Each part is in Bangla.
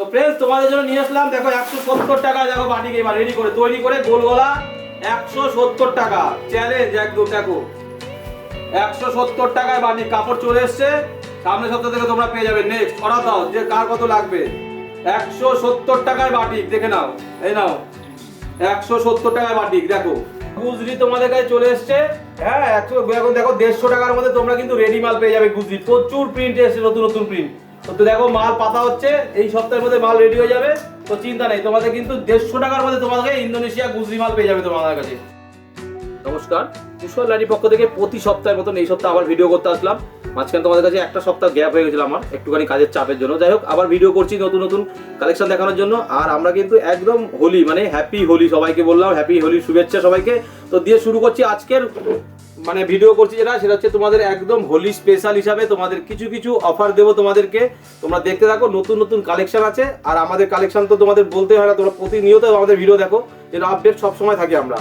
তো ফ্রেন্ডস তোমাদের জন্য নিয়ে আসলাম, দেখো একশো সত্তর টাকা, দেখো বাটিক এবার রেডি করে, তৈরি করে গোল গলা একশো সত্তর টাকা। চ্যালেঞ্জ একদম, দেখো। একশো সত্তর টাকায় বাটিক কাপড় চলে এসছে। সামনে সপ্তাহ থেকে তোমরা পেয়ে যাবে। নেক্সট অর্ডার দাও, যে কার কত লাগবে। একশো সত্তর টাকায় বাটিক, দেখে নাও, এই নাও। একশো সত্তর টাকায় বাটিক, দেখো। গুজরি তোমাদের কাছে চলে এসছে। হ্যাঁ একশো এখন দেখো, দেড়শো টাকার মধ্যে তোমরা কিন্তু রেডি মাল পেয়ে যাবে গুজরি। প্রচুর প্রিন্ট এসছে, নতুন নতুন প্রিন্ট তো দেখো, মাল পাতা হচ্ছে, এই সপ্তাহের মধ্যে মাল রেডি হয়ে যাবে। তো চিন্তা নেই, তোমাদের কিন্তু দেড়শো টাকার মধ্যে তোমাদের ইন্দোনেশিয়া গুজরি মাল পেয়ে যাবে তোমাদের কাছে। নমস্কার কুশল লাইনের পক্ষ থেকে প্রতি সপ্তাহের মতন এই সপ্তাহে আবার ভিডিও করতে আসলাম। মাঝখানে তোমাদের কাছে একটা সপ্তাহ গ্যাপ হয়ে গেছিল আমার, একটুখানি কাজের চাপের জন্য। যাই হোক, আবার ভিডিও করছি নতুন নতুন কালেকশন দেখানোর জন্য। আর আমরা কিন্তু একদম হোলি মানে হ্যাপি হোলি সবাইকে বললাম হ্যাপি হোলির শুভেচ্ছা সবাইকে। তো দিয়ে শুরু করছি আজকের মানে ভিডিও করছি যেটা, সেটা হচ্ছে তোমাদের একদম হোলি স্পেশাল হিসাবে তোমাদের কিছু কিছু অফার দেবো তোমাদেরকে। তোমরা দেখতে থাকো, নতুন নতুন কালেকশন আছে। আর আমাদের কালেকশন তো তোমাদের বলতে হয় না, তোমরা প্রতিনিয়ত আমাদের ভিডিও দেখো, যেটা আপডেট সবসময় থাকি আমরা।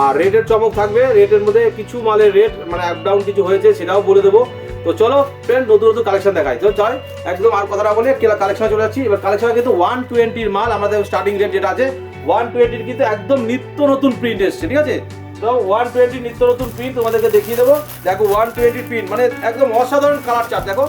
আর রেটের চমক থাকবে রেটের মধ্যে কিছু মালের রেট মানে আপ ডাউন কিছু হয়েছে, সেটাও বলে দেবো। তো চলো ফ্রেন্ড নতুন নতুন কালেকশন দেখাই। তো চল, একদম আর কথাটা বলে কালেকশন চলে যাচ্ছি। এবার কালেকশন কিন্তু ওয়ান টোয়েন্টির মাল, আমাদের স্টার্টিং রেট যেটা আছে ওয়ান টোয়েন্টির কিন্তু একদম নিত্য নতুন প্রিন্ট এসছে, ঠিক আছে? তো ওয়ান টোয়েন্টি নিত্য নতুন প্রিন্ট তোমাদেরকে দেখিয়ে দেবো। দেখো ওয়ান টোয়েন্টি প্রিন্ট মানে একদম অসাধারণ কালার চার্ট দেখো।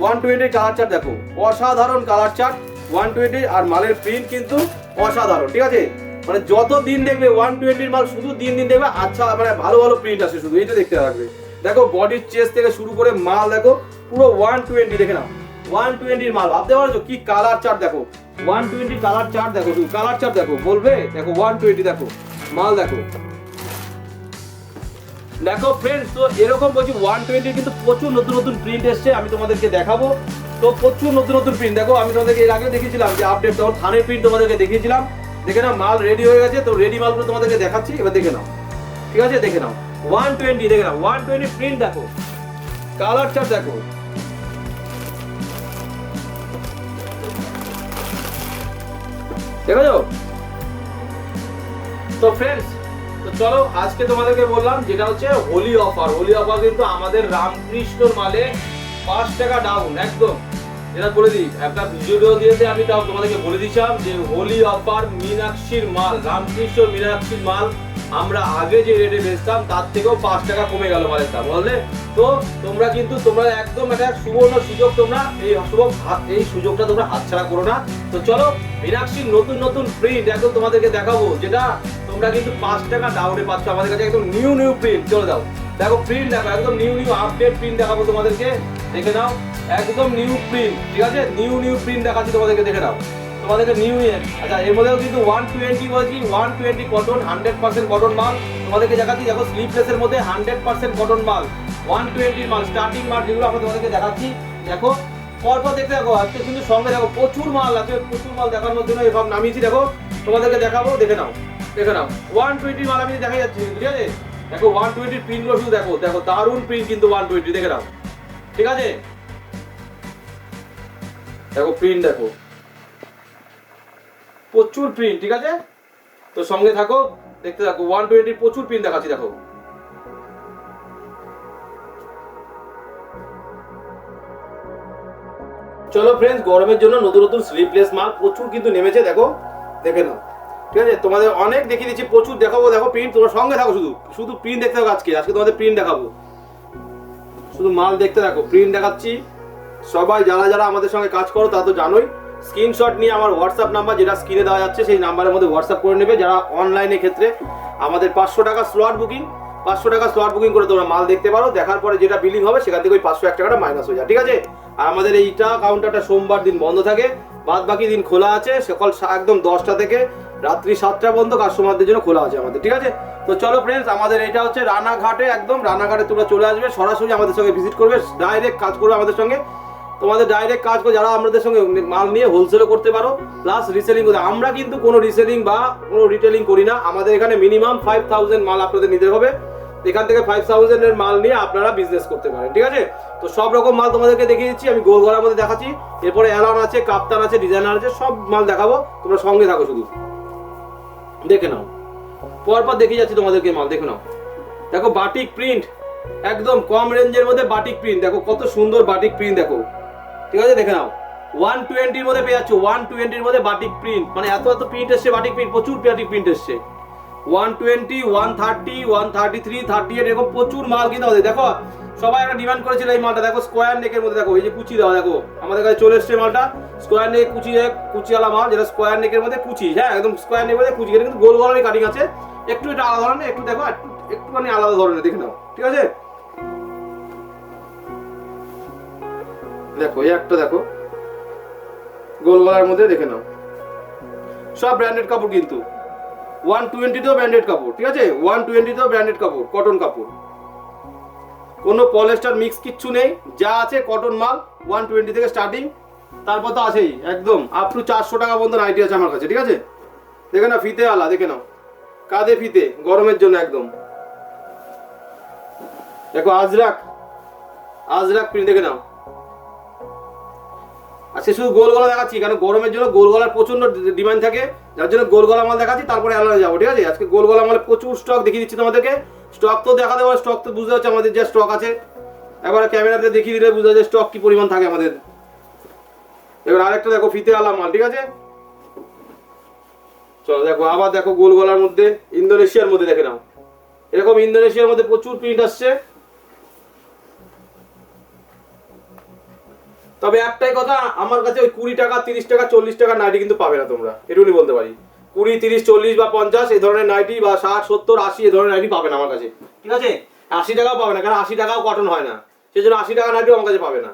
ওয়ান টোয়েন্টির কালার চার্ট দেখো। অসাধারণ কালার চার্ট ওয়ান টোয়েন্টি আর মালের প্রিন্ট কিন্তু অসাধারণ, ঠিক আছে? মানে যত দিন দেখবে ওয়ান টোয়েন্টির মাল শুধু দিন দিন দেখবে আচ্ছা মানে ভালো ভালো প্রিন্ট আসে শুধু এইটা দেখতে থাকবে। দেখো বডির চেস্ট থেকে শুরু করে মাল, দেখো, পুরো ওয়ান টোয়েন্টি দেখে নাও। ওয়ান টোয়েন্টির মাল, ভাবতে পারছ? কি কালার চার্ট দেখো। ওয়ান টোয়েন্টি কালার চার্ট দেখো শুধু কালার চার্ট দেখো, বলবে? দেখো ওয়ান টোয়েন্টি দেখো। মাল, দেখো। দেখো ফ্রেন্ডস তো এরকম বলছি ওয়ান টোয়েন্টি কিন্তু প্রচুর নতুন নতুন প্রিন্ট এসছে, আমি তোমাদেরকে দেখাবো। তো প্রচুর নতুন নতুন প্রিন্ট দেখো, আমি তোমাদেরকে এর আগে দেখিয়েছিলাম যে আপডেট তখন থানের প্রিন্ট তোমাদেরকে দেখিয়েছিলাম। দেখে নাও, মাল রেডি হয়ে গেছে, তো রেডি মালগুলো তোমাদেরকে দেখাচ্ছি, এবার দেখে নাও। ঠিক আছে? দেখে নাও। ওয়ান টোয়েন্টি দেখে নাও। ওয়ান টোয়েন্টি প্রিন্ট দেখো। কালার চার্ট দেখো। দেখেছ? তো ফ্রেন্ডস চলো, আজকে তোমাদেরকে বললাম যেটা হচ্ছে হোলি অফার হোলি অফার কিন্তু আমাদের রামকৃষ্ণর মালে পাঁচ টাকা ডাউন একদম। যেটা বলে দিই, একটা ভিডিও দিয়েছে, আমি তাও তোমাদেরকে বলে দিছিলাম যে হোলি অফার মীনাক্ষীর মাল, রামকৃষ্ণ মীনাক্ষীর মাল আমরা আগে যে রেটে বেচতাম, তার থেকেও পাঁচ টাকা কমে গেল মালের দাম বুঝলে? তো তোমরা কিন্তু, তোমরা একদম একটা সুবর্ণ সুযোগ তোমরা এই হাত এই সুযোগটা তোমরা হাতছাড়া করো না। তো চলো, মীনাক্ষীর নতুন নতুন প্রিন্ট একদম তোমাদেরকে দেখাবো, যেটা তোমরা কিন্তু পাঁচ টাকা ডাউনে পাচ্ছ আমাদের কাছে একদম নিউ নিউ প্রিন্ট চলে দাও দেখো প্রিন্ট দেখো, একদম নিউ নিউ আপডেট প্রিন্ট দেখাবো তোমাদেরকে। দেখে নাও, একদম নিউ প্রিন্ট ঠিক আছে? নিউ নিউ প্রিন্ট দেখাচ্ছি তোমাদেরকে, দেখে নাও। তোমাদেরকে নিউ ইয়ার আচ্ছা এর মধ্যেও কিন্তু ওয়ান টোয়েন্টি বলছি one twenty cotton hundred percent cotton মাল। তোমাদেরকে দেখাচ্ছি, দেখো স্লিপলেসের মধ্যে হান্ড্রেড পার্সেন্ট কটন মাল। ওয়ান টোয়েন্টির মাল স্টার্টিং মাল যেগুলো আমরা তোমাদেরকে দেখাচ্ছি, দেখো। পরপর দেখতে দেখো আজকে কিন্তু সঙ্গে দেখো, প্রচুর মাল আছে, প্রচুর মাল দেখানোর জন্য এসব নামিয়েছি, দেখো। তোমাদেরকে দেখাবো, দেখে নাও। দেখে নাও ওয়ান টোয়েন্টি মাল আমি দেখা যাচ্ছি, ঠিক আছে? দেখো ওয়ান টোয়েন্টির প্রিন্টগুলো শুধু দেখো দেখো, দারুণ প্রিন্ট কিন্তু ওয়ান টোয়েন্টি দেখে নাও, ঠিক আছে? দেখো প্রিন্ট দেখো। প্রচুর প্রিন্ট ঠিক আছে? তো সঙ্গে থাকো, দেখতে থাকো ওয়ান টোয়েন্টির প্রচুর প্রিন্ট দেখাচ্ছি, দেখো। চলো ফ্রেন্ডস গরমের জন্য নতুন নতুন স্লিপলেস মাল প্রচুর কিন্তু নেমেছে, দেখো, দেখে নাও। ঠিক আছে? তোমাদের অনেক দেখিয়ে দিচ্ছি, প্রচুর দেখাবো, দেখো প্রিন্ট তোমার সঙ্গে থাকো শুধু। শুধু প্রিন্ট দেখতে থাকো আজকে আজকে তোমাদের প্রিন্ট দেখাবো। শুধু মাল দেখতে থাকো প্রিন্ট দেখাচ্ছি। সবাই যারা যারা আমাদের সঙ্গে কাজ করো তা তো জানোই। স্ক্রিনশট নিয়ে আমার হোয়াটসঅ্যাপ নাম্বার যেটা স্ক্রিনে দেওয়া যাচ্ছে, সেই নাম্বারের মধ্যে হোয়াটসঅ্যাপ করে নেবে। যারা অনলাইনের ক্ষেত্রে, আমাদের পাঁচশো টাকা স্লট বুকিং পাঁচশো টাকা স্লট বুকিং করে তোমরা মাল দেখতে পারো। দেখার পরে যেটা বিলিং হবে, সেখান থেকে ওই পাঁচশো এক টাকাটা মাইনাস হয়ে যায়, ঠিক আছে? আর আমাদের এইটা কাউন্টারটা সোমবার দিন বন্ধ থাকে। বাদ বাকি দিন খোলা আছে, সকাল একদম দশটা থেকে রাত্রি সাতটা পর্যন্ত কাস্টমারদের জন্য খোলা আছে আমাদের, ঠিক আছে? তো চলো ফ্রেন্ডস আমাদের এটা হচ্ছে রানাঘাটে একদম, রানাঘাটে তোমরা চলে আসবে, সরাসরি আমাদের সঙ্গে ভিজিট করবে ডাইরেক্ট কাজ করবে আমাদের সঙ্গে। তোমাদের ডাইরেক্ট কাজ করে যারা আমাদের সঙ্গে মাল নিয়ে হোলসেলও করতে পারো প্লাস রিসেলিং করতে আমরা কিন্তু কোনো রিসেলিং বা কোনো রিটেলিং করি না, আমাদের এখানে মিনিমাম ফাইভ থাউজেন্ড মাল আপনাদের নিতে হবে। এখান থেকে ফাইভ থাউজেন্ডের মাল নিয়ে আপনারা বিজনেস করতে পারেন, ঠিক আছে? তো সব রকম মাল তোমাদেরকে দেখিয়ে দিচ্ছি, আমি গোল গলার মধ্যে দেখাচ্ছি। এরপরে অ্যালন আছে কাপ্তান আছে ডিজাইনার আছে, সব মাল দেখাবো, তোমরা সঙ্গে থাকো শুধু। দেখে নাও। পরপর দেখে যাচ্ছি তোমাদেরকে মাল, দেখে নাও। দেখো বাটিক প্রিন্ট একদম কম রেঞ্জের মধ্যে বাটিক প্রিন্ট দেখো কত সুন্দর বাটিক প্রিন্ট দেখো। ঠিক আছে, দেখে নাও। ওয়ান টোয়েন্টির মধ্যে পেয়ে যাচ্ছ ওয়ান টোয়েন্টির মধ্যে বাটিক প্রিন্ট মানে এত এত প্রিন্ট এসছে বাটিক প্রিন্ট প্রচুর বাটিক প্রিন্ট এসছে। One twenty one thirty one thirty three thirty eight এরকম প্রচুর মাল কিন্তু দেখো সবাই একটা ডিমান্ড করেছিল এই মালটা। দেখো স্কোয়ার নেকের মধ্যে দেখো, এই যে কুচি দেওয়া, দেখো। আমাদের কাছে চলে এসছে মালটা। স্কোয়ার নেক কুচি কুচিওয়ালা মাল, যেটা স্কোয়ার নেকের মধ্যে কুচি। হ্যাঁ একদম স্কোয়ার নেকের মধ্যে কুচি। কিন্তু গোল গলারই কাটিং আছে। একটু এটা আলাদা ধরনের, একটু দেখো একটু একটুখানি আলাদা ধরনের, দেখে নাও। ঠিক আছে? দেখো, এই একটা দেখো। গোল গলার মধ্যে দেখে নাও। সব ব্র্যান্ডেড কাপড় কিন্তু। ওয়ান টোয়েন্টিতেও ব্র্যান্ডেড কাপড়, ঠিক আছে? ওয়ান টোয়েন্টিতেও ব্র্যান্ডেড কাপড় কটন কাপড়। কোনো পলেস্টার মিক্স কিচ্ছু নেই, যা আছে কটন মাল ওয়ান টোয়েন্টি থেকে স্টার্টিং তারপর তো আছেই, একদম আপ টু চারশো টাকা পর্যন্ত নাইটি আছে আমার কাছে, ঠিক আছে? দেখে নাও, ফিতে আলা, দেখে নাও, কাঁধে ফিতে, গরমের জন্য একদম। দেখো, আজরাক আজরাক প্রিন্ট দেখে নাও। আজকে শুধু গোল গলা দেখাচ্ছি, কারণ গরমের জন্য গোল গলার প্রচণ্ড ডিমান্ড থাকে, যার জন্য গোল গলা মাল দেখাচ্ছি, তারপরে আলাদা যাব, ঠিক আছে? আজকে গোল গলা মালে প্রচুর স্টক দেখিয়ে দিচ্ছি তোমাদেরকে। স্টক তো দেখা দেবো স্টক তো বুঝতে পারছি আমাদের যে স্টক আছে। একবার ক্যামেরাতে দেখিয়ে দিলে বুঝতে যে স্টক কি পরিমাণ থাকে আমাদের। এবার আরেকটা দেখো, ফিতে আলা মাল, ঠিক আছে? চলো দেখো, আবার দেখো গোল গলার মধ্যে, ইন্দোনেশিয়ার মধ্যে দেখে নাও। এরকম ইন্দোনেশিয়ার মধ্যে প্রচুর প্রিন্ট আসছে। তবে একটাই কথা, আমার কাছে ওই কুড়ি টাকা, তিরিশ টাকা, চল্লিশ টাকা নাইটি কিন্তু পাবে না তোমরা, এটুকুনি বলতে পারি। কুড়ি, তিরিশ, চল্লিশ বা পঞ্চাশ, এই ধরনের নাইটি বা ষাট, সত্তর, আশি, এই ধরনের নাইটি পাবেন আমার কাছে। ঠিক আছে? আশি টাকাও পাবে না, কারণ আশি টাকাও কটন হয় না। সেই জন্য আশি টাকা নাইটিও আমার কাছে পাবে না।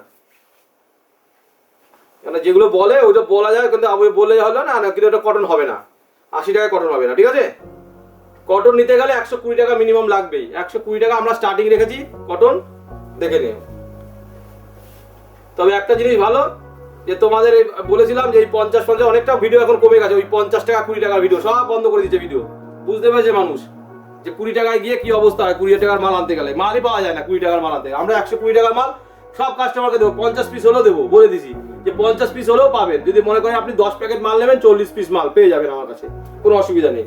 কেন যেগুলো বলে ওইটা বলা যায়, কিন্তু আমি বললে হলো না কিন্তু ওটা কটন হবে না। আশি টাকায় কটন হবে না, ঠিক আছে? কটন নিতে গেলে একশো কুড়ি টাকা মিনিমাম লাগবেই। একশো কুড়ি টাকা আমরা স্টার্টিং রেখেছি কটন দেখে নিও তবে একটা জিনিস ভালো যে তোমাদের বলেছিলাম যে এই পঞ্চাশ পঞ্চাশ, অনেকটা ভিডিও এখন কমে গেছে, ওই পঞ্চাশ টাকা, কুড়ি টাকার ভিডিও সব বন্ধ করে দিচ্ছে ভিডিও বুঝতে পেরেছে মানুষ? যে কুড়ি টাকায় গিয়ে কি অবস্থা হয়? কুড়ি টাকার মাল আনতে গেলে। মালই পাওয়া যায় না কুড়ি টাকার মাল আনতে। আমরা একশো কুড়ি টাকার মাল সব কাস্টমারকে দেবো। পঞ্চাশ পিস হলেও দেবো, বলে দিছি। যে পঞ্চাশ পিস হলেও পাবেন। যদি মনে করেন আপনি দশ প্যাকেট মাল নেবেন, চল্লিশ পিস মাল পেয়ে যাবেন আমার কাছে। কোনো অসুবিধা নেই।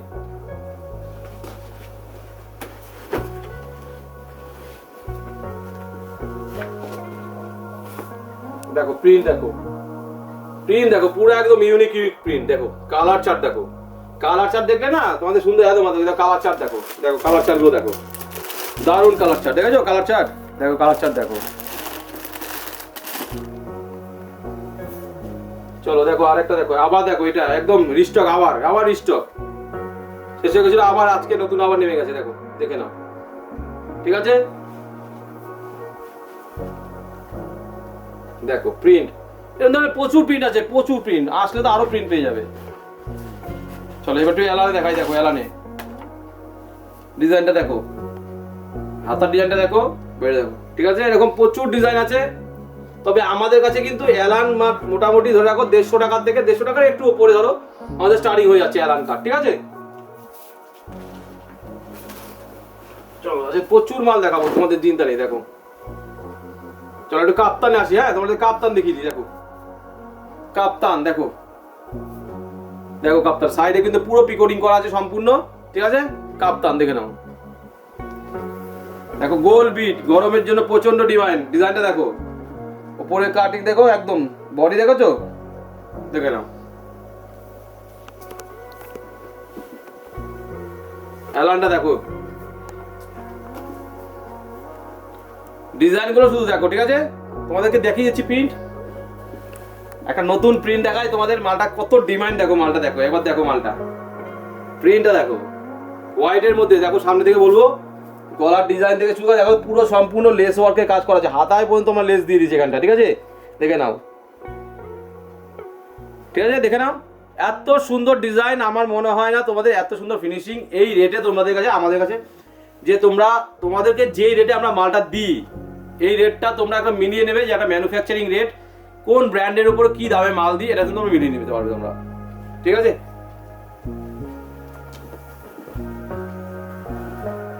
দেখো প্রিন্ট দেখো। প্রিন্ট দেখো, পুরো একদম ইউনিক ইউনিক প্রিন্ট দেখো কালার চার্ট দেখো। কালার চার্ট দেখলে না, তোমাদের সুন্দর এত মাত্র দেখো কালার চার্ট দেখো দেখো কালার চার্টগুলো দেখো। দারুণ কালার চার্ট দেখেছ কালার চার্ট দেখো কালার চার্ট দেখো। চলো, দেখো, আরেকটা দেখো, আবার দেখো, এটা একদম রিস্টক আবার আবার রিস্টক শেষ হয়ে গেছিল, আবার আজকে নতুন আবার নেমে গেছে, দেখো, দেখে নাও। ঠিক আছে? দেখো প্রিন্ট এরকম প্রচুর প্রিন্ট আছে, প্রচুর প্রিন্ট আসলে তো আরও প্রিন্ট পেয়ে যাবে। চলো, এবার একটু এলানে দেখাই, দেখো এলানে ডিজাইনটা দেখো। হাতার ডিজাইনটা দেখো বেড়ে দেখো ঠিক আছে? এরকম প্রচুর ডিজাইন আছে। তবে আমাদের কাছে কিন্তু এলান মা- মোটামুটি ধরে রাখো, দেড়শো টাকার থেকে দেড়শো টাকার একটু উপরে ধরো। আমাদের স্টার্টিং হয়ে যাচ্ছে এলান কার্ড ঠিক আছে? চলো প্রচুর মাল দেখাবো, তোমাদের দিন তারিখ দেখো। চলো, একটু কাপ্তানে আসি হ্যাঁ? তোমাদের কাপ্তান দেখিয়ে দিই, দেখো। কাপ্তান, দেখো। দেখো কাপ্তান, সাইডে কিন্তু পুরো পিকোডিং করা আছে সম্পূর্ণ, ঠিক আছে? কাপ্তান, দেখে নাও। দেখো গোল বিট গরমের জন্য প্রচণ্ড ডিমান্ড ডিজাইনটা দেখো। উপরে কাটিং দেখো, একদম বডি দেখেছ? দেখে নাও। অ্যালানটা দেখো। ডিজাইনগুলো শুধু দেখো, ঠিক আছে? তোমাদেরকে দেখিয়ে যাচ্ছি প্রিন্ট একটা নতুন প্রিন্ট দেখায় তোমাদের মালটা কত ডিমান্ড দেখো, মালটা দেখো এবার দেখো মালটা। প্রিন্টটা দেখো। হোয়াইটের মধ্যে, দেখো, সামনে থেকে বলব, গলার ডিজাইন থেকে শুরু দেখো, পুরো সম্পূর্ণ লেস ওয়ার্কের কাজ করা আছে। হাতায় পর্যন্ত তোমার লেস দিয়ে দিয়েছে এখানটা, ঠিক আছে? দেখে নাও। ঠিক আছে, দেখে নাও। এত সুন্দর ডিজাইন আমার মনে হয় না তোমাদের এত সুন্দর ফিনিশিং এই রেটে তোমাদের কাছে, আমাদের কাছে, যে তোমরা, তোমাদেরকে যেই রেটে আমরা মালটা দিই, এই রেটটা তোমরা একটা মিলিয়ে নেবে যে একটা ম্যানুফ্যাকচারিং রেট কোন ব্র্যান্ডের উপর কি দামে মাল দিই এটা কিন্তু মিলিয়ে নিতে পারবে তোমরা। ঠিক আছে?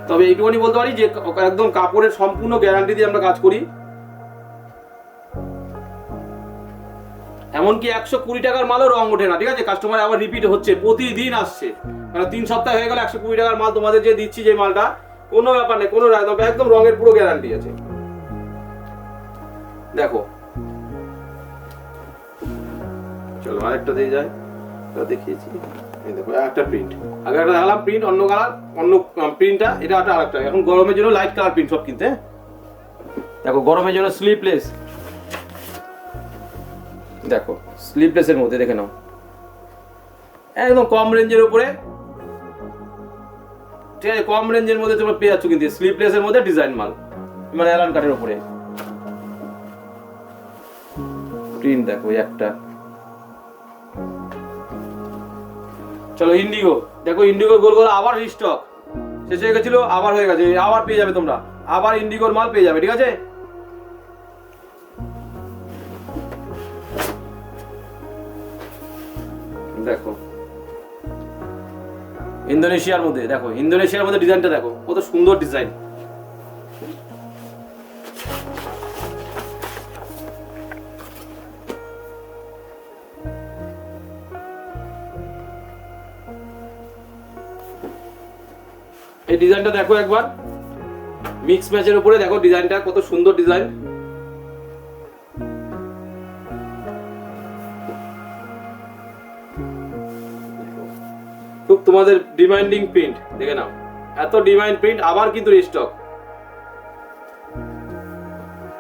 তবে এইটুকুনি বলতে পারি যে, একদম কাপড়ের সম্পূর্ণ গ্যারান্টি দিয়ে আমরা কাজ করি। এমনকি একশো কুড়ি টাকার মালও রং ওঠে না, ঠিক আছে? কাস্টমার আবার রিপিট হচ্ছে, প্রতিদিন আসছে। কারণ তিন সপ্তাহ হয়ে গেল একশো কুড়ি টাকার মাল তোমাদের যে দিচ্ছি যে মালটা, কোনো ব্যাপার নেই, কোনো একদম রঙের পুরো গ্যারান্টি আছে। দেখো চলো আরেকটা দিয়ে যায়। দেখিয়েছি। প্রিন্ট একটা প্রিন্ট অন্য কালার অন্য প্রিন্টটা এটা একটা আরেকটা। এখন গরমের জন্য প্রিন্ট সব কিনতে হ্যাঁ? দেখো, গরমের জন্য স্লিপলেস দেখো স্লিপলেসের মধ্যে দেখে নাও। একদম কম রেঞ্জের উপরে। ঠিক আছে, কম রেঞ্জের মধ্যে তোমরা পেয়ে যাচ্ছ কিন্তু স্লিপলেসের মধ্যে ডিজাইন মাল। মানে কাটের উপরে। প্রিন্ট দেখো, একটা। চলো ইন্ডিগো। দেখো ইন্ডিগো গোল গোল আবার রিস্টক শেষ হয়ে গেছিল, আবার হয়ে গেছে, আবার পেয়ে যাবে তোমরা। আবার ইন্ডিগোর মাল পেয়ে যাবে, ঠিক আছে? দেখো। ইন্দোনেশিয়ার মধ্যে, দেখো, ইন্দোনেশিয়ার মধ্যে ডিজাইনটা দেখো, কত সুন্দর ডিজাইন এই ডিজাইনটা দেখো একবার। মিক্স ম্যাচের উপরে দেখো ডিজাইনটা কত সুন্দর ডিজাইন খুব তোমাদের ডিমান্ডিং প্রিন্ট দেখে নাও। এত ডিমান্ড প্রিন্ট আবার কিন্তু রিস্টক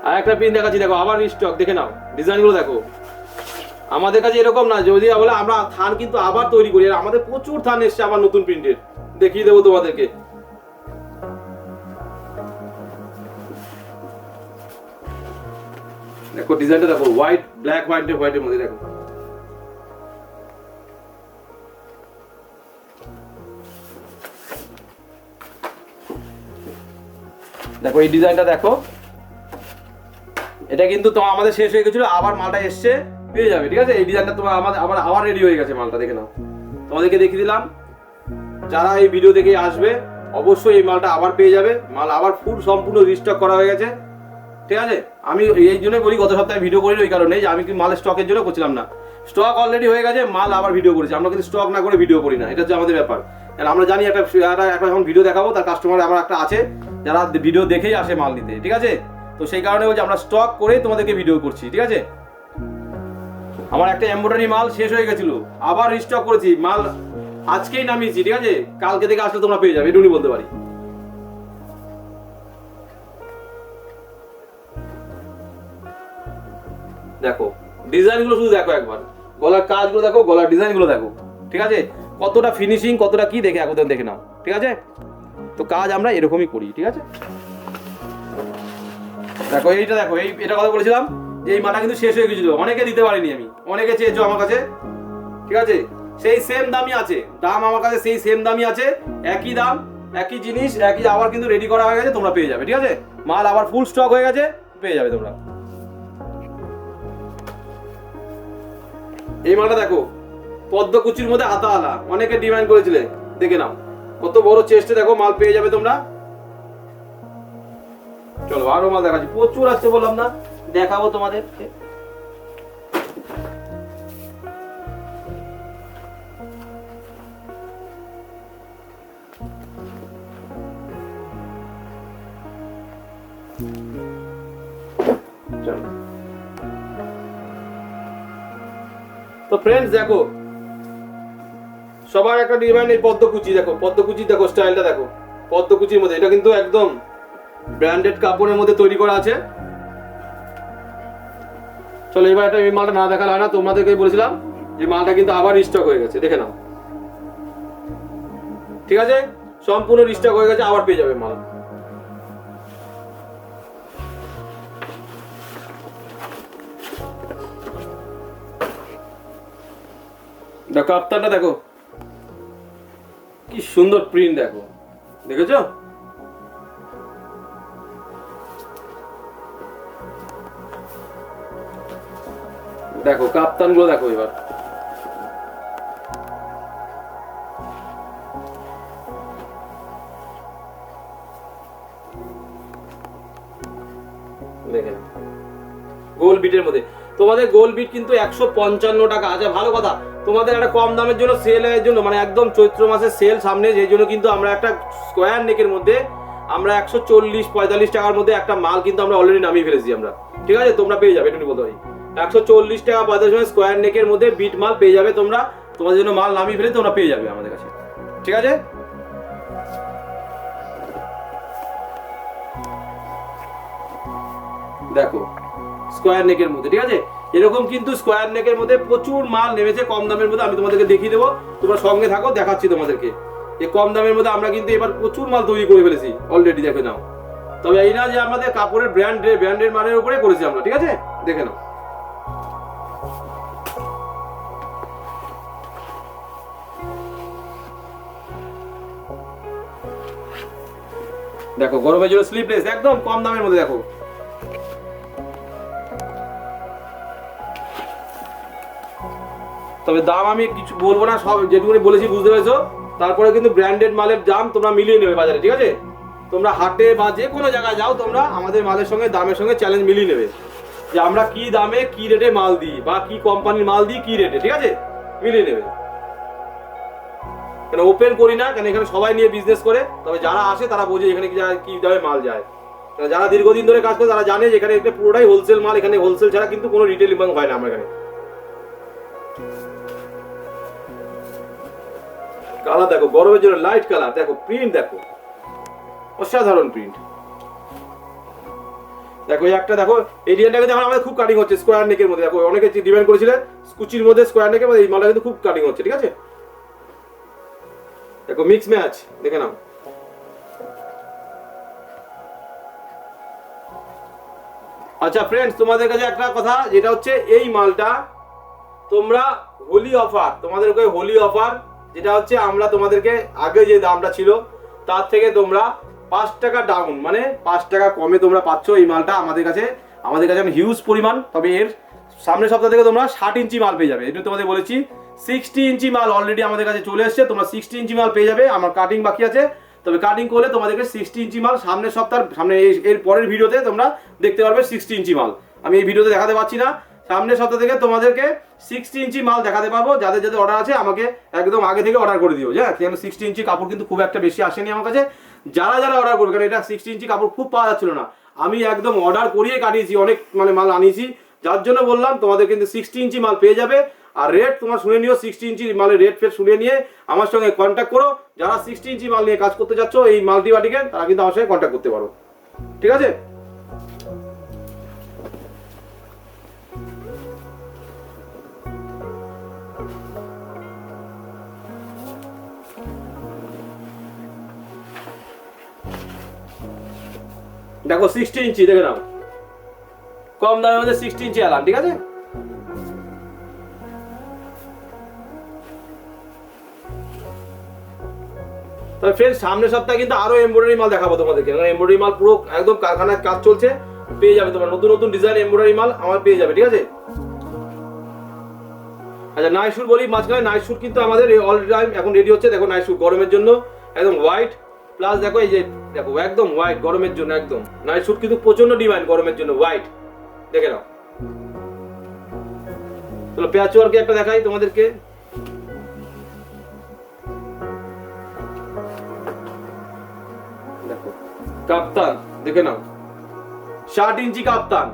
আর একটা প্রিন্ট দেখাচ্ছি, দেখো, আবার রিস্টক দেখে নাও। ডিজাইনগুলো দেখো। আমাদের কাছে এরকম না, যদি বলে আমরা থান কিন্তু আবার তৈরি করি, আর আমাদের প্রচুর থান এসছে আবার নতুন প্রিন্টের দেখিয়ে দেবো তোমাদেরকে। দেখো ডিজাইনটা দেখো হোয়াইট ব্ল্যাক হোয়াইট হোয়াইটের মধ্যে দেখো। দেখো, এই ডিজাইনটা দেখো। এটা কিন্তু তোমার আমাদের শেষ হয়ে গেছিল, আবার মালটা এসছে, পেয়ে যাবে, ঠিক আছে? এই ডিজাইনটা তোমার আমাদের আবার আবার রেডি হয়ে গেছে মালটা, দেখে নাও। তোমাদেরকে দেখিয়ে দিলাম। যারা এই ভিডিও দেখে আসবে, অবশ্যই এই মালটা আবার পেয়ে যাবে। মাল আবার ফুল সম্পূর্ণ রিস্টক করা হয়ে গেছে। ঠিক আছে? আমি এই জন্যই বলি, গত সপ্তাহে ভিডিও করি ওই কারণে যে আমি কি মালের স্টকের জন্য করছিলাম না। স্টক অলরেডি হয়ে গেছে, মাল আবার ভিডিও করেছি। আমরা কিন্তু স্টক না করে ভিডিও করি না। এটা হচ্ছে আমাদের ব্যাপার। আর আমরা জানি একটা একটা- যখন ভিডিও দেখাবো, তার কাস্টমার আবার একটা আছে, যারা ভিডিও দেখেই আসে মাল নিতে। ঠিক আছে? তো সেই কারণে বলছি, আমরা স্টক করেই তোমাদেরকে ভিডিও করছি। ঠিক আছে? আমার একটা এমব্রয়ডারি মাল শেষ হয়ে গেছিল। আবার রিস্টক করেছি। মাল আজকেই নামিয়েছি। ঠিক আছে? কালকে থেকে আসলে তোমরা পেয়ে যাবে। এটুকুনি বলতে পারি। দেখো, ডিজাইনগুলো শুধু দেখো একবার। গলার কাজগুলো দেখো, গলার ডিজাইনগুলো দেখো, ঠিক আছে? কতটা ফিনিশিং কতটা কি দেখে একদম দেখে নাও, ঠিক আছে? তো কাজ আমরা এরকমই করি, ঠিক আছে? দেখো, এইটা দেখো, এই এটা কথা বলেছিলাম, যে এই মাটা কিন্তু শেষ হয়ে গেছিল অনেকে দিতে পারিনি আমি, অনেকে চেয়েছো আমার কাছে, ঠিক আছে? সেই সেম দামই আছে, দাম আমার কাছে সেই সেম দামই আছে, একই দাম, একই জিনিস, একই আবার কিন্তু রেডি করা হয়ে গেছে, তোমরা পেয়ে যাবে, ঠিক আছে? মাল আবার ফুল স্টক হয়ে গেছে, পেয়ে যাবে তোমরা। এই মালটা দেখো পদ্মকুচির মধ্যে হাতা আলা, অনেকে ডিমান্ড করেছিলে, দেখে নাও। কত বড় চেস্টে দেখো মাল পেয়ে যাবে তোমরা। চলো আরও মাল দেখাচ্ছি। প্রচুর আসছে বললাম না, দেখাবো তোমাদের। চলো। তো ফ্রেন্ডস দেখো, সবার একটা ডিমান্ড এই পদ্মকুচি, দেখো পদ্মকুচি দেখো স্টাইলটা দেখো। পদ্মকুচির মধ্যে, এটা কিন্তু একদম ব্র্যান্ডেড কাপড়ের মধ্যে তৈরি করা আছে। চলো, এবার একটা এই মালটা না দেখালে হয় না তোমাদেরকে বলেছিলাম যে মালটা কিন্তু আবার স্টক হয়ে গেছে, দেখে নাও। ঠিক আছে? সম্পূর্ণ স্টক হয়ে গেছে, আবার পেয়ে যাবে মাল। দেখো আফতারটা, দেখো। কি সুন্দর প্রিন্ট দেখো। দেখেছ? দেখো কাপ্তানগুলো দেখো এবার গোল বিটের মধ্যে। তোমাদের গোল বিট কিন্তু একশো পঞ্চান্ন টাকা। আচ্ছা ভালো কথা। তোমাদের একটা কম দামের জন্য সেল এর জন্য মানে একদম চৈত্র মাসের সেল সামনে সেই জন্য কিন্তু আমরা একটা স্কোয়ার নেকের মধ্যে আমরা একশো চল্লিশ, পঁয়তাল্লিশ টাকার মধ্যে একটা মাল কিন্তু আমরা অলরেডি নামিয়ে ফেলেছি আমরা। ঠিক আছে? তোমরা পেয়ে যাবে এটুকু বলতে একশো চল্লিশ টাকা, পঁয়তাল্লিশ টাকা স্কোয়ার নেকের মধ্যে বিট মাল পেয়ে যাবে তোমরা। তোমাদের জন্য মাল নামিয়ে ফেলে তোমরা পেয়ে যাবে আমাদের কাছে। ঠিক আছে? দেখো স্কোয়ার নেকের মধ্যে, ঠিক আছে? এরকম কিন্তু স্কোয়ার নেকের মধ্যে প্রচুর মাল নেমেছে, কম দামের মধ্যে। আমি তোমাদেরকে দেখিয়ে দেবো। তোমরা সঙ্গে থাকো, দেখাচ্ছি তোমাদেরকে। এই কম দামের মধ্যে আমরা কিন্তু এবার প্রচুর মাল তৈরি করে ফেলেছি। অলরেডি দেখে নাও। তবে এই না যে আমাদের কাপড়ের ব্র্যান্ড ব্র্যান্ডের মানের উপরে করেছি আমরা, ঠিক আছে? দেখে নাও। দেখো গরমের জন্য স্লিপলেস একদম কম দামের মধ্যে দেখো। তবে দাম আমি কিছু বলব না, সব যেটুকুনি বলেছি বুঝতে পেরেছ। তারপরে কিন্তু ব্র্যান্ডেড মালের দাম তোমরা মিলিয়ে নেবে বাজারে, ঠিক আছে? তোমরা হাটে বা যে কোনো জায়গায় যাও, তোমরা আমাদের মালের সঙ্গে, দামের সঙ্গে চ্যালেঞ্জ মিলিয়ে নেবে। যে আমরা কি দামে কি রেটে মাল দিই বা কি কোম্পানির মাল দিই, কি রেটে ঠিক আছে? মিলিয়ে নেবে। কেন ওপেন করি না, কেন এখানে সবাই নিয়ে বিজনেস করে, তবে যারা আসে তারা বোঝে এখানে কি দামে মাল যায়। যারা দীর্ঘদিন ধরে কাজ করে, তারা জানে যে এখানে পুরোটাই হোলসেল মাল, এখানে হোলসেল ছাড়া কিন্তু কোনো রিটেল হয় না আমার এখানে। কালার দেখো, গরমের জন্য লাইট কালার। দেখো প্রিন্ট দেখো। অসাধারণ প্রিন্ট দেখো একটা দেখো এই ডিজাইনটা এখন আমাদের খুব কাটিং হচ্ছে স্কোয়ার নেকের মধ্যে। দেখো, অনেকে ডিমান্ড করেছিলে, কুচির মধ্যে স্কোয়ার নেকের মধ্যে, এই মালটা কিন্তু খুব কাটিং হচ্ছে, ঠিক আছে? দেখো মিক্স ম্যাচ দেখে নাও। আচ্ছা ফ্রেন্ডস তোমাদের কাছে একটা কথা, যেটা হচ্ছে, এই মালটা তোমরা হোলি অফার তোমাদেরকে হোলি অফার যেটা হচ্ছে আমরা তোমাদেরকে আগে যে দামটা ছিল, তার থেকে তোমরা পাঁচ টাকা ডাউন মানে পাঁচ টাকা কমে তোমরা পাচ্ছ এই মালটা আমাদের কাছে। আমাদের কাছে হিউজ পরিমাণ, তবে এর সামনের সপ্তাহ থেকে তোমরা ষাট ইঞ্চি মাল পেয়ে যাবে। এটা তোমাদের বলেছি সিক্সটি ইঞ্চি মাল অলরেডি আমাদের কাছে চলে এসছে, তোমরা সিক্সটি ইঞ্চি মাল পেয়ে যাবে, আমার কাটিং বাকি আছে। তবে কাটিং করলে তোমাদেরকে সিক্সটি ইঞ্চি মাল সামনের সপ্তাহ সামনে এর পরের ভিডিওতে তোমরা দেখতে পারবে সিক্সটি ইঞ্চি মাল। আমি এই ভিডিওতে দেখাতে পারছি না সামনের সপ্তাহ থেকে তোমাদেরকে সিক্সটি ইঞ্চি মাল দেখাতে পারব। যাদের যাদের অর্ডার আছে, আমাকে একদম আগে থেকে অর্ডার করে দিও হ্যাঁ কেন? সিক্সটি ইঞ্চি কাপড় কিন্তু খুব একটা বেশি আসেনি আমার কাছে। যারা যারা অর্ডার করবে, কারণ এটা সিক্সটি ইঞ্চি কাপড় খুব পাওয়া যাচ্ছিল না। আমি একদম অর্ডার করিয়ে কাটিয়েছি, অনেক মানে মাল আনিয়েছি। যার জন্য বললাম, তোমাদের কিন্তু সিক্সটি ইঞ্চি মাল পেয়ে যাবে। আর রেট তোমার শুনে নিও সিক্সটি ইঞ্চি মালের রেট ফেট শুনে নিয়ে আমার সঙ্গে কন্ট্যাক্ট করো। যারা সিক্সটি ইঞ্চি মাল নিয়ে কাজ করতে যাচ্ছ এই মাল্টি বাটিকে তারা কিন্তু আমার সঙ্গে কন্ট্যাক্ট করতে পারো। ঠিক আছে? দেখো সিক্সটি ইঞ্চি দেখে নাও। কম দামের মধ্যে সিক্সটি ইঞ্চি এলাম ঠিক আছে? তবে ফ্রেন্ড সামনের সপ্তাহে কিন্তু আরও এমব্রয়ডারি মাল দেখাবো তোমাদেরকে। এমব্রয়ডারি মাল পুরো একদম কারখানায় কাজ চলছে, পেয়ে যাবে তোমার। নতুন নতুন ডিজাইন এমব্রয়ডারি মাল আমার পেয়ে যাবে, ঠিক আছে? আচ্ছা শুট বলি, মাঝখানে শুট কিন্তু আমাদের অল টাইম এখন রেডি হচ্ছে। দেখো শুট গরমের জন্য, একদম হোয়াইট প্লাস দেখো এই যে দেখো, একদম হোয়াইট গরমের জন্য একদম। নাইট শুট কিন্তু প্রচণ্ড ডিমান্ড গরমের জন্য হোয়াইট দেখে নাও। চলো পেঁয়াজ ওয়ার্কে একটা দেখাই তোমাদেরকে। দেখো, কাপ্তান, দেখে নাও। ষাট ইঞ্চি কাপ্তান।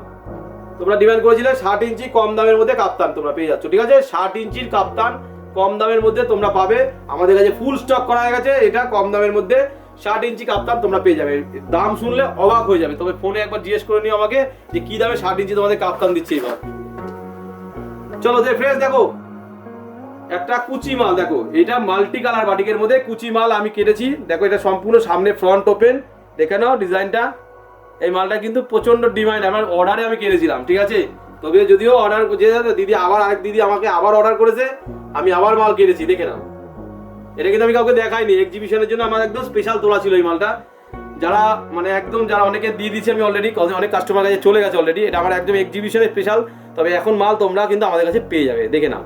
তোমরা ডিমান্ড করেছিলে ষাট ইঞ্চি কম দামের মধ্যে কাপ্তান তোমরা পেয়ে যাচ্ছ, ঠিক আছে? ষাট ইঞ্চির কাপ্তান কম দামের মধ্যে তোমরা পাবে। আমাদের কাছে ফুল স্টক করা হয়ে গেছে, এটা কম দামের মধ্যে ষাট ইঞ্চি কাপ্তান তোমরা পেয়ে যাবে। দাম শুনলে অবাক হয়ে যাবে। তবে ফোনে একবার জিজ্ঞেস করে নিও আমাকে যে কি দামে ষাট ইঞ্চি তোমাদের কাপ্তান দিচ্ছে এবার। চলো, যে ফ্রেশ দেখো। একটা কুচি মাল, দেখো। এটা মাল্টি কালার বাটিকের মধ্যে কুচি মাল আমি কেটেছি। দেখো, এটা সম্পূর্ণ সামনে ফ্রন্ট ওপেন দেখে নাও ডিজাইনটা। এই মালটা কিন্তু প্রচণ্ড ডিমান্ড আমার অর্ডারে আমি কেটেছিলাম, ঠিক আছে? তবে যদিও অর্ডার যে দিদি আবার আরেক দিদি আমাকে আবার অর্ডার করেছে, আমি আবার মাল কেটেছি, দেখে নাও। এটা কিন্তু আমি কাউকে দেখাইনি। এক্সিবিশনের জন্য আমার একদম স্পেশাল তোলা ছিল এই মালটা। যারা মানে একদম যারা অনেকে দিয়ে দিচ্ছে আমি অলরেডি অনেক কাস্টমার কাছে চলে গেছে অলরেডি এটা আমার একদম এক্সিবিশনের স্পেশাল তবে এখন মাল তোমরা কিন্তু আমাদের কাছে পেয়ে যাবে। দেখে নাও।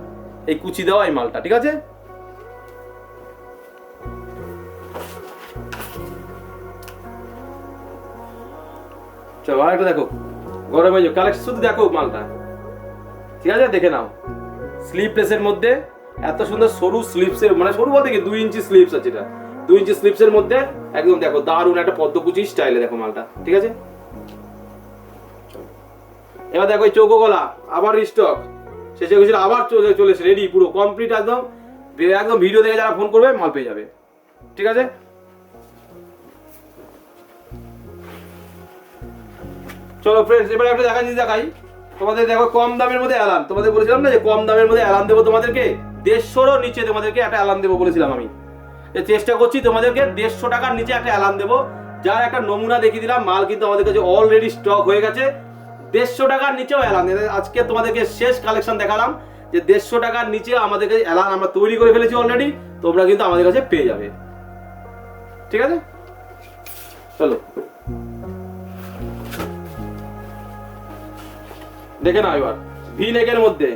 এই কুচি দেওয়া এই মালটা, ঠিক আছে? চলো আরেকটা দেখো। গরমে কালেকশন শুধু দেখো মালটা। ঠিক আছে? দেখে নাও। স্লিপলেসের মধ্যে এত সুন্দর সরু স্লিপসের মানে সরু বলতে কি, দুই ইঞ্চি স্লিপস আছে এটা। দুই ইঞ্চি স্লিপসের মধ্যে একদম দেখো দারুণ একটা পদ্মকুচি স্টাইলে দেখো মালটা, ঠিক আছে? এবার দেখো এই চৌকো গলা আবার স্টক শেষে গেছিল আবার চলে চলে চলেছে রেডি পুরো কমপ্লিট একদম। একদম ভিডিও দেখে যারা ফোন করবে, মাল পেয়ে যাবে। ঠিক আছে? চলো ফ্রেন্ডস এবার একটা দেখা জিনিস দেখাই। তোমাদের দেখো কম দামের মধ্যে অ্যালান তোমাদের বলেছিলাম না যে কম দামের মধ্যে অ্যালান দেবো তোমাদেরকে? দেড়শোরও নিচে তোমাদেরকে একটা অ্যালান দেবো বলেছিলাম আমি। চেষ্টা করছি তোমাদেরকে দেড়শো টাকার নিচে একটা অ্যালার্ম দেবো। যার একটা নমুনা দেখিয়ে দিলাম, মাল কিন্তু আমাদের কাছে অলরেডি স্টক হয়ে গেছে। দেড়শো টাকার নিচেও অ্যালান আজকে তোমাদেরকে শেষ কালেকশন দেখালাম যে দেড়শো টাকার নিচে আমাদের কাছে অ্যালান আমরা তৈরি করে ফেলেছি অলরেডি তোমরা কিন্তু আমাদের কাছে পেয়ে যাবে। ঠিক আছে? চলো। দেখে নাও এবার। ভি নেকের মধ্যে।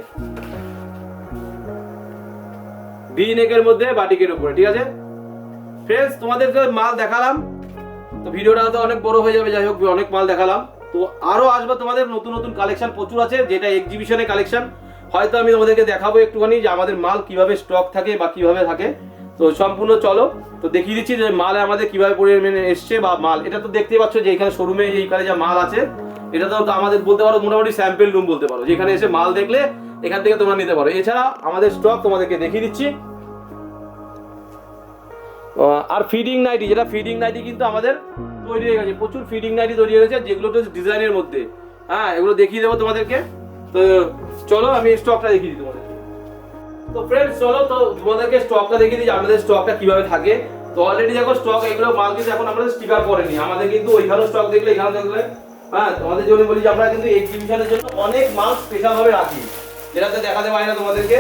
ভি মধ্যে, বাটিকের উপরে, ঠিক আছে? ফ্রেন্ডস তোমাদেরকে মাল দেখালাম, তো ভিডিওটা তো অনেক বড় হয়ে যাবে, যাই হোক, অনেক মাল দেখালাম। তো আরও আসবে তোমাদের নতুন নতুন কালেকশন প্রচুর আছে, যেটা এক্সিবিশনে কালেকশন হয়তো আমি তোমাদেরকে দেখাবো একটুখানি যে আমাদের মাল কীভাবে স্টক থাকে বা কীভাবে থাকে। তো সম্পূর্ণ চলো, তো দেখিয়ে দিচ্ছি যে মাল আমাদের কীভাবে পরিমাণে এসছে বা মাল। এটা তো দেখতেই পাচ্ছ যে এখানে শোরুমে এইখানে যা মাল আছে, এটা তো আমাদের বলতে পারো মোটামুটি স্যাম্পেল রুম বলতে পারো। যেখানে এসে মাল দেখলে এখান থেকে তোমরা নিতে পারো। এছাড়া আমাদের স্টক তোমাদেরকে দেখিয়ে দিচ্ছি। আর ফিডিং নাইটি যেটা ফিডিং নাইটি কিন্তু আমাদের তৈরি হয়ে গেছে। প্রচুর ফিডিং নাইটি তৈরি হয়ে গেছে, যেগুলো ডিজাইনের মধ্যে। হ্যাঁ এগুলো দেখিয়ে দেবো তোমাদেরকে। তো চলো, আমি স্টকটা দেখিয়ে দিই তোমাদেরকে তো ফ্রেন্ডস চলো, তো তোমাদেরকে স্টকটা দেখিয়ে দিই আমাদের স্টকটা কীভাবে থাকে। তো অলরেডি দেখো স্টক এগুলো মাল কিন্তু এখন আমাদের স্টিকার করেনি আমাদের কিন্তু ওইখানেও স্টক দেখলে এখানে দেখলে হ্যাঁ তোমাদের জন্য বলি যে আমরা কিন্তু এক্সিবিশনের জন্য অনেক মাল স্পেশাল ভাবে রাখি যেটাতে দেখাতে পারি না তোমাদেরকে।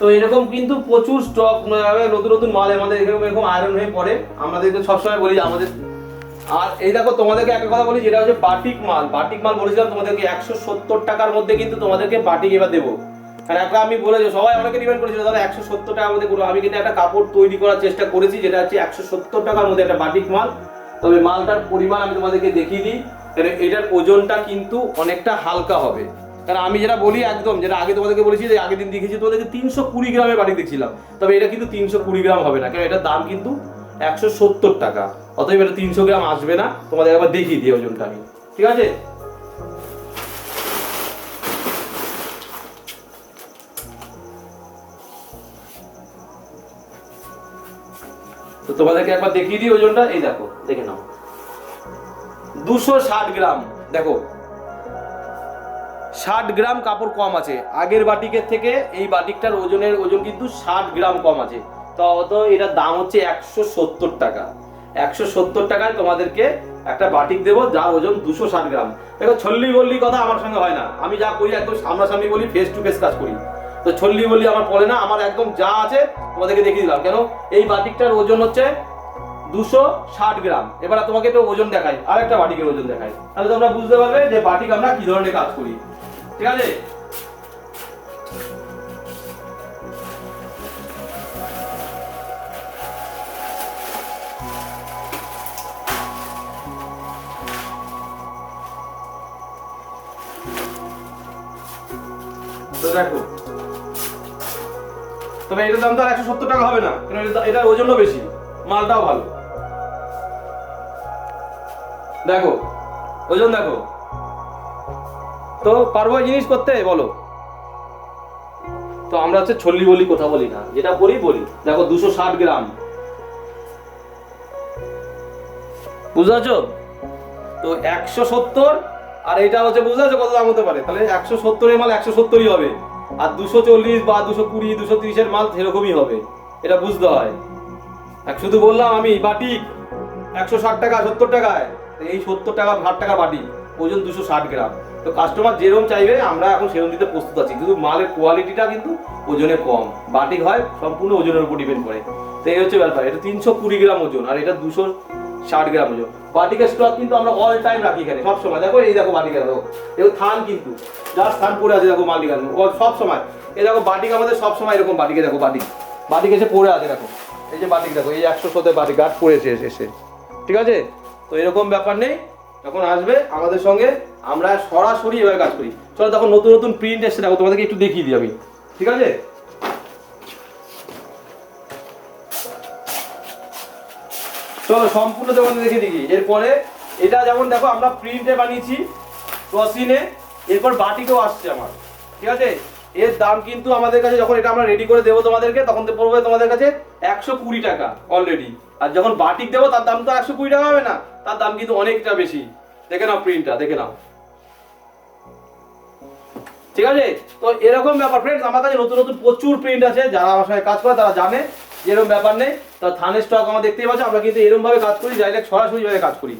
তো এরকম কিন্তু প্রচুর স্টক নতুন নতুন মাল আমাদের এরকম এরকম আয়রন হয়ে পড়ে। আমাদেরকে সবসময় বলি, আমাদের আর এই দেখো, তোমাদেরকে একটা কথা বলি, যেটা হচ্ছে বাটিক মাল। বাটিক মাল বলেছিলাম তোমাদেরকে, একশো সত্তর টাকার মধ্যে কিন্তু তোমাদেরকে বাটিক এবার দেবো। আর একটা আমি বলে যে সবাই অনেকে ডিমান্ড করেছিল দাদা একশো সত্তর টাকার মধ্যে করব আমি কিন্তু একটা কাপড় তৈরি করার চেষ্টা করেছি, যেটা হচ্ছে একশো সত্তর টাকার মধ্যে একটা বাটিক মাল। তবে মালটার পরিমাণ আমি তোমাদেরকে দেখিয়ে দিই। কারণ এটার ওজনটা কিন্তু অনেকটা হালকা হবে। কারণ আমি যেটা বলি একদম, যেটা আগে তোমাদেরকে বলেছি যে আগের দিন দেখেছি, তোমাদেরকে তিনশো কুড়ি গ্রামের বাটি দেখছিলাম। তবে এটা কিন্তু তিনশো কুড়ি গ্রাম হবে না, কারণ এটার দাম কিন্তু একশো সত্তর টাকা। অতএব এটা তিনশো গ্রাম আসবে না, তোমাদের একবার দেখিয়ে দিই ওজনটা আমি। ঠিক আছে? তো তোমাদেরকে একবার দেখিয়ে দিই ওজনটা, এই দেখো, দেখে নাও। দুশো ষাট গ্রাম, দেখো। ষাট গ্রাম কাপড় কম আছে। আগের বাটিকের থেকে এই বাটিকটার ওজনের, ওজন কিন্তু ষাট গ্রাম কম আছে। তো এটার দাম হচ্ছে একশো সত্তর টাকা। একশো সত্তর টাকায় তোমাদেরকে একটা বাটিক দেবো, যার ওজন দুশো ষাট গ্রাম। দেখো, ছল্লি বললি কথা আমার সঙ্গে হয় না। আমি যা করি, একদম সামনাসামনি বলি ফেস টু ফেস কাজ করি। তো ছল্লি বললি আমার পড়ে না, আমার একদম যা আছে তোমাদেরকে দেখিয়ে দিলাম। কেন? এই বাটিকটার ওজন হচ্ছে দুশো ষাট গ্রাম। এবার তোমাকে একটু ওজন দেখাই, আর একটা বাটিকের ওজন দেখাই। তাহলে তোমরা বুঝতে পারবে যে বাটিক আমরা কি ধরনের কাজ করি। ঠিক আছে? দেখো, তবে এটার দাম তো আর একশো সত্তর টাকা হবে না কারণ এটা- এটার ওজনও বেশি, মালটাও ভালো। দেখো, ওজন দেখো। তো পারব জিনিস করতে? বলো। তো আমরা হচ্ছে ছল্লি বলি, কথা বলি না। যেটা বলি বলি। দেখো, দুশো ষাট গ্রাম। বুঝতে পারছ তো একশো সত্তর, আর এটা হচ্ছে বুঝতে পারছ কত দাম হতে পারে? তাহলে একশো সত্তরের মাল একশো সত্তরই হবে। আর দুশো চল্লিশ বা দুশো কুড়ি, দুশো তিরিশের মাল সেরকমই হবে। এটা বুঝতে হয়। এক শুধু বললাম আমি বাটিক একশো ষাট টাকা, সত্তর টাকায়। এই সত্তর টাকা, ষাট টাকা বাটি, ওজন দুশো ষাট গ্রাম। তো কাস্টমার যেরকম চাইবে, আমরা এখন সেরকম দিতে প্রস্তুত আছি। কিন্তু মালের কোয়ালিটিটা কিন্তু ওজনে কম। বাটিক হয়, সম্পূর্ণ ওজনের উপর ডিপেন্ড করে। তো এই হচ্ছে ব্যাপার। এটা তিনশো কুড়ি গ্রাম ওজন, আর এটা দুশো ষাট গ্রাম ওজন। বাটিকের স্টক কিন্তু আমরা অল টাইম রাখি এখানে, সব সময়। দেখো, এই দেখো বাটিকা, দেখো। দেখো, থান কিন্তু। যার স্থান পড়ে আছে, দেখো মালিকান ও সব সময়। এই দেখো, বাটিক আমাদের সব সময় এরকম বাটিকে, দেখো বাটিক বাটিক এসে পড়ে আছে, দেখো। এই যে বাটিক, দেখো, এই একশো শোতে বাটিক গাছ পড়েছে এসে। ঠিক আছে? তো এরকম ব্যাপার নেই, যখন আসবে আমাদের সঙ্গে, আমরা সরাসরি এভাবে কাজ করি। চলো তখন নতুন নতুন প্রিন্ট এসে দেখো তোমাদেরকে একটু দেখিয়ে দিই আমি। ঠিক আছে? চলো সম্পূর্ণ তোমাদের দেখে দিই। এরপরে, এটা যেমন দেখো, আমরা প্রিন্টে বানিয়েছি ক্রসিনে এরপর বাটিকেও আসছে আমার। ঠিক আছে? এর দাম কিন্তু আমাদের কাছে যখন এটা আমরা রেডি করে দেবো তোমাদেরকে, তখন তো পড়বে তোমাদের কাছে একশো কুড়ি টাকা অলরেডি আর যখন বাটিক দেবো, তার দাম তো একশো কুড়ি টাকা হবে না। তার দাম কিন্তু অনেকটা বেশি। দেখে নাও প্রিন্টটা দেখে নাও। ঠিক আছে? তো এরকম ব্যাপার ফ্রেন্ডস আমার কাছে নতুন নতুন প্রচুর প্রিন্ট আছে, যারা আমার সঙ্গে কাজ করে তারা জানে, এরকম ব্যাপার নেই। তো থানের স্টক আমরা দেখতেই পাচ্ছি, আমরা কিন্তু এরকম ভাবে কাজ করি ডাইরেক্ট সরাসরি ভাবে কাজ করি।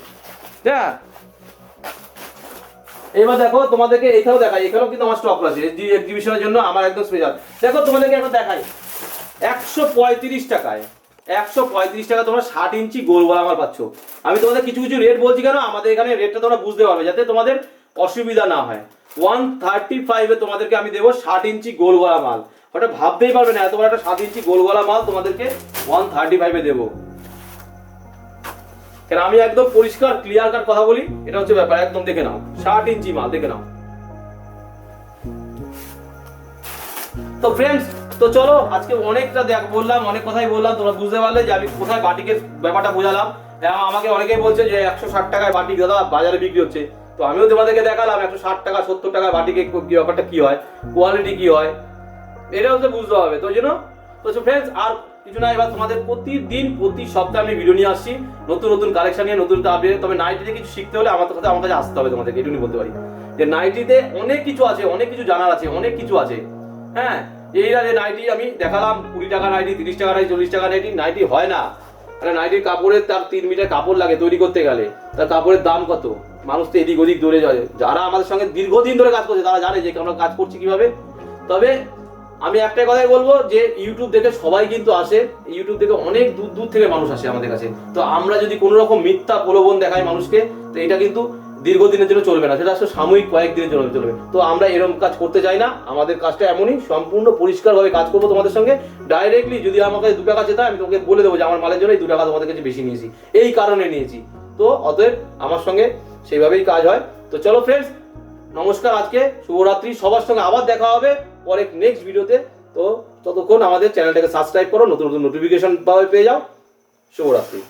হ্যাঁ? এবার দেখো, তোমাদেরকে এখানেও দেখাই, এখানেও কিন্তু আমার স্টক আছে এক্সিবিশনের জন্য আমার একদম স্পেশাল দেখো তোমাদেরকে এখন দেখাই। একশো পঁয়ত্রিশ টাকায় একশো পঁয়ত্রিশ টাকা তোমরা ষাট ইঞ্চি গোল বলা আমার পাচ্ছ। আমি তোমাদের কিছু কিছু রেট বলছি কেন? আমাদের এখানে রেটটা তোমরা বুঝতে পারবে যাতে তোমাদের অসুবিধা না হয়। ওয়ান থার্টি ফাইভে তোমাদেরকে আমি দেবো ষাট ইঞ্চি গোল গলা মাল। ওটা ভাবতেই পারবে না, এত বড় একটা সাত ইঞ্চি গোল গলা মাল তোমাদেরকে ওয়ান থার্টি ফাইভে দেবো। কেন, আমি একদম পরিষ্কার ক্লিয়ার কাট কথা বলি, এটা হচ্ছে ব্যাপার, একদম দেখে নাও। ষাট ইঞ্চি মাল, দেখে নাও। তো ফ্রেন্ডস তো চলো, আজকে অনেকটা দেখ, বললাম, অনেক কথাই বললাম, তোমরা বুঝতে পারলে যে আমি কোথায় বাটিকের ব্যাপারটা বোঝালাম। এবং আমাকে অনেকেই বলছে যে একশো ষাট টাকায় বাটিক দাদা, বাজারে বিক্রি হচ্ছে। তো আমিও তোমাদেরকে দেখালাম একশো ষাট টাকা, সত্তর টাকায় বাটিকে ব্যাপারটা কি হয় কোয়ালিটি কি হয়। এটা হচ্ছে বুঝতে হবে, তো জন্য তো ফ্রেন্ডস আর কিছু না, এবার তোমাদের প্রতিদিন, প্রতি সপ্তাহে আমি ভিডিও নিয়ে আসছি। নতুন নতুন কালেকশন নিয়ে, নতুন আপডেট তবে নাইটিতে কিছু শিখতে হলে আমার কাছে আমার কাছে আসতে হবে তোমাদেরকে, এটুকুনি বলতে পারি। যে নাইটিতে অনেক কিছু আছে, অনেক কিছু জানার আছে, অনেক কিছু আছে। হ্যাঁ এইরা যে নাইটি আমি দেখালাম, কুড়ি টাকা নাইটি, তিরিশ টাকা নাইটি, চল্লিশ টাকা নাইটি নাইটি হয় না। মানে নাইটির কাপড়ের তার তিন মিটার কাপড় লাগে তৈরি করতে গেলে। তার কাপড়ের দাম কত? মানুষ তো এদিক ওদিক দৌড়ে যায়। যারা আমাদের সঙ্গে দীর্ঘদিন ধরে কাজ করছে, তারা জানে যে আমরা কাজ করছি কীভাবে। তবে আমি একটাই কথাই বলব যে ইউটিউব দেখে সবাই কিন্তু আসে। ইউটিউব দেখে অনেক দূর দূর থেকে মানুষ আসে আমাদের কাছে। তো আমরা যদি কোনো রকম মিথ্যা প্রলোভন দেখাই মানুষকে, তো এটা কিন্তু দীর্ঘদিনের জন্য চলবে না, সেটা আসলে সাময়িক কয়েকদিনের জন্য চলবে। তো আমরা এরকম কাজ করতে চাই না, আমাদের কাজটা এমনই, সম্পূর্ণ পরিষ্কারভাবে কাজ করব তোমাদের সঙ্গে। ডাইরেক্টলি যদি আমাকে দু টাকা যেতে আমি তোমাকে বলে দেবো যে আমার মালের জন্য এই দু টাকা তোমাদের কাছে বেশি নিয়েছি। এই কারণে নিয়েছি। তো অতএব আমার সঙ্গে সেইভাবেই কাজ হয়। তো চলো ফ্রেন্ডস নমস্কার আজকে, শুভরাত্রি, সবার সঙ্গে আবার দেখা হবে পরে নেক্সট ভিডিওতে তো ততক্ষণ আমাদের চ্যানেলটাকে সাবস্ক্রাইব করো, নতুন নতুন নোটিফিকেশন পাওয়া পেয়ে যাও। শুভরাত্রি।